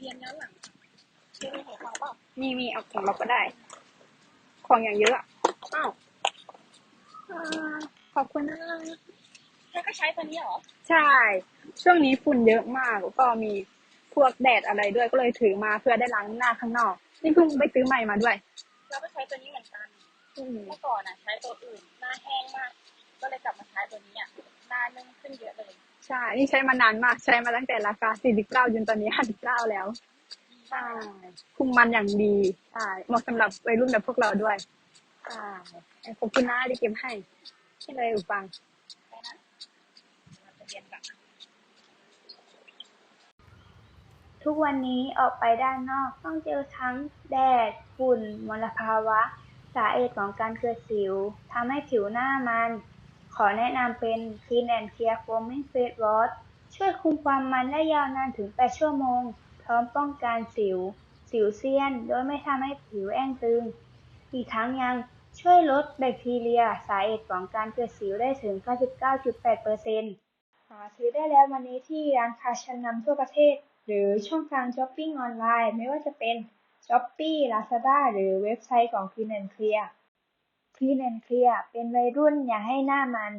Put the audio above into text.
เรียนย้อนหลังเรียนหัวเขาเปล่ามีมีเอาของเราก็ได้ ของอย่างเยอะอะอ้าวอ่าขอบคุณนะเธอก็ใช้ตัวนี้เหรอ ใช่ ช่วงนี้ฝุ่นเยอะมากแล้วก็มีพวกแดดอะไรด้วยก็เลยถือมาเพื่อได้ล้างหน้าข้างนอก นี่เพิ่งไปซื้อใหม่มาด้วย เราก็ใช้ตัวนี้เหมือนกัน อืม เมื่อก่อนอะ ใช้ตัวอื่นหน้าแห้งมาก ก็เลยกลับมาใช้ตัวนี้อะหน้านึ่งขึ้นเยอะเลย ใช่ นี่ใช้มานานมาก ใช้มาตั้งแต่ราคา 49จนตอนนี้ 59 แล้ว ใช่ คุมมันอย่างดี ใช่ เหมาะสำหรับวัยรุ่นแบบพวกเราด้วย ใช่ขอบคุณนะที่เก็บให้ ที่เลยอุปังไปนะเราจะเรียนแบบทุกวันนี้ออกไปด้านนอกต้องเจอทั้งแดด ฝุ่น มลภาวะ สาเหตุของการเกิดสิวทำให้ผิวหน้ามัน ขอแนะนำเป็น Clean and Clear Foaming Face Wash ช่วยคุมความมันได้ยาวนานถึง 8 ชั่วโมง พร้อมป้องกันสิว สิวเซียน โดยไม่ทำให้ผิวแห้งตึง อีกทั้งยังช่วยลดแบคทีเรีย สาเหตุของการเกิดสิวได้ถึง 99.8%หาซื้อได้แล้ววันนี้ที่ร้านค้าชั้นนำทั่วประเทศ หรือช่องทางช้อปปิ้งออนไลน์ ไม่ว่าจะเป็น Shopee Lazada หรือเว็บไซต์ของ Clean and Clear คลีนแอนเคลียร์ เป็นวัยรุ่นอย่าให้หน้ามัน